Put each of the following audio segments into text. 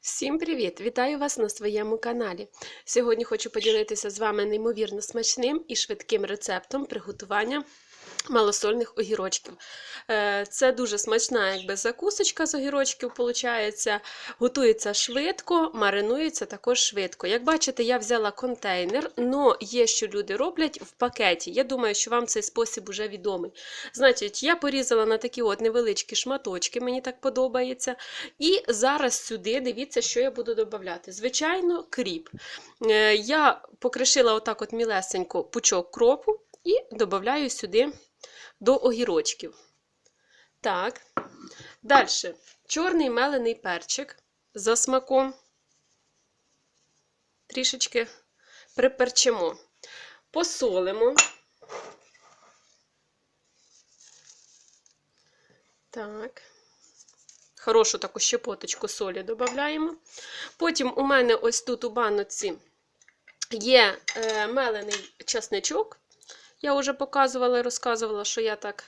Всім привіт! Вітаю вас на своєму каналі. Сьогодні хочу поділитися з вами неймовірно смачним і швидким рецептом приготування малосольних огірочків. Е, Це дуже смачна якби, закусочка з огірочків, виходить. Готується швидко, маринується також швидко. Як бачите, я взяла контейнер, але є, що люди роблять в пакеті. Я думаю, що вам цей спосіб вже відомий. Значить, я порізала на такі от невеличкі шматочки, мені так подобається. І зараз сюди дивіться, що я буду додавати. Звичайно, кріп. Е, Я покришила отак от мілесенько пучок кропу і додаю сюди до огірочків. Так. Далі. Чорний мелений перчик за смаком. Трішечки приперчимо. Посолимо. Так. Хорошу таку щепоточку солі додаємо. Потім у мене ось тут у баноці є е, мелений часничок. Я вже показувала і розказувала, що я так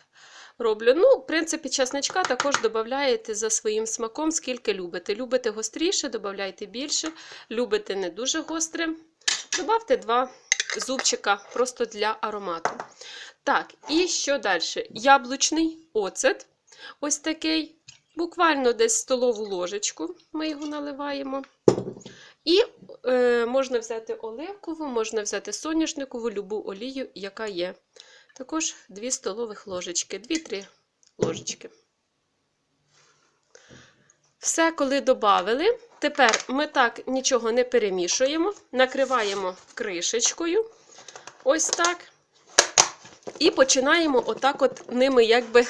роблю. Ну, в принципі, часничка також додаєте за своїм смаком, скільки любите. Любите гостріше, додайте більше. Любите не дуже гостре. Добавте два зубчика просто для аромату. Так, і що далі? Яблучний оцет. Ось такий. Буквально десь столову ложечку ми його наливаємо. І е, можна взяти оливкову, можна взяти соняшникову, любу олію, яка є. Також 2 столових ложечки, 2-3 ложечки. Все, коли додали, тепер ми так нічого не перемішуємо, накриваємо кришечкою. Ось так. І починаємо отак от ними якби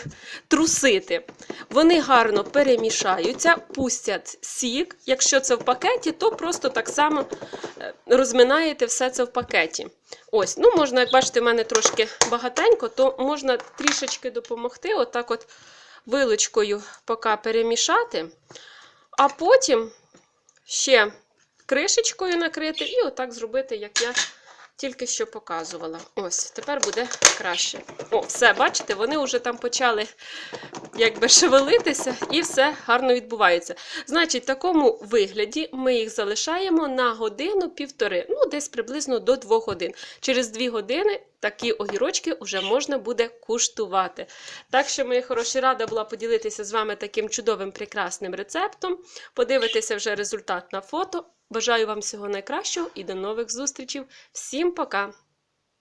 трусити. Вони гарно перемішаються, пустять сік. Якщо це в пакеті, то просто так само е, розминаєте все це в пакеті. Ось, ну можна, як бачите, в мене трошки багатенько, то можна трішечки допомогти, отак от вилочкою поки перемішати, а потім ще кришечкою накрити і отак зробити, як я тільки що показувала. Ось, тепер буде краще. О, все, бачите, вони вже там почали якби шевелитися, і все гарно відбувається. Значить, в такому вигляді ми їх залишаємо на годину-півтори, ну, десь приблизно до двох годин. Через дві години такі огірочки вже можна буде куштувати. Так що, мої хороші, рада була поділитися з вами таким чудовим, прекрасним рецептом. Подивитися вже результат на фото. Бажаю вам всього найкращого і до нових зустрічей. Всім пока!